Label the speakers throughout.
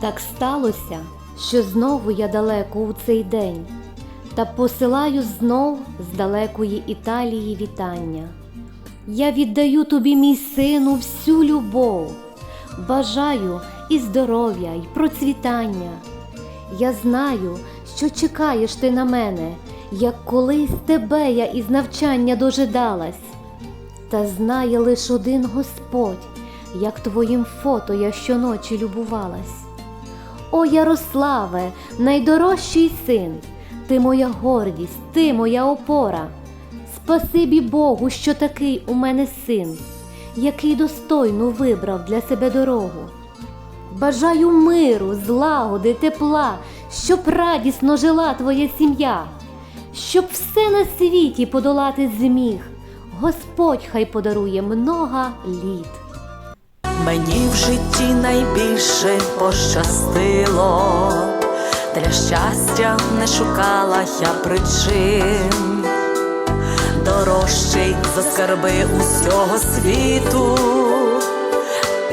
Speaker 1: Так сталося, що знову я далеко у цей день, та посилаю знов з далекої Італії вітання. Я віддаю тобі, мій сину, всю любов, бажаю і здоров'я, і процвітання. Я знаю, що чекаєш ти на мене, як колись тебе я із навчання дожидалась. Та знає лиш один Господь, як твоїм фото я щоночі любувалась. О, Ярославе, найдорожчий син, ти моя гордість, ти моя опора. Спасибі Богу, що такий у мене син, який достойно вибрав для себе дорогу. Бажаю миру, злагоди, тепла, щоб радісно жила твоя сім'я, щоб все на світі подолати зміг. Господь хай подарує много літ.
Speaker 2: Мені в житті найбільше пощастило, для щастя не шукала я причин, дорожчий за скарби усього світу,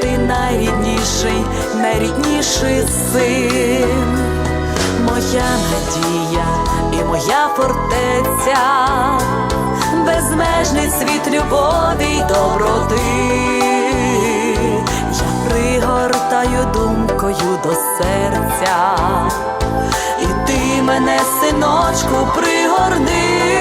Speaker 2: ти найрідніший, найрідніший син, моя надія і моя фортеця, безмежний світ любові й доброти. До серця, і ти мене, синочку, пригорни.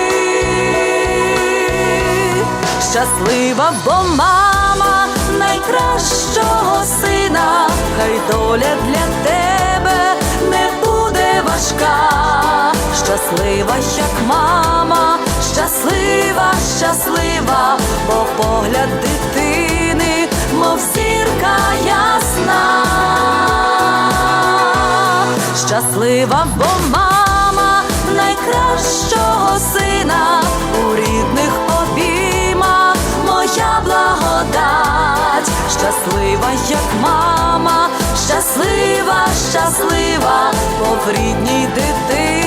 Speaker 2: Щаслива, бо мама найкращого сина, хай доля для тебе не буде важка. Щаслива, як мама, щаслива, щаслива, бо погляд дитини, мов зірка ясна. Щаслива, бо мама найкращого сина у рідних обіймах моя благодать. Щаслива, як мама, щаслива, щаслива, по рідній дитині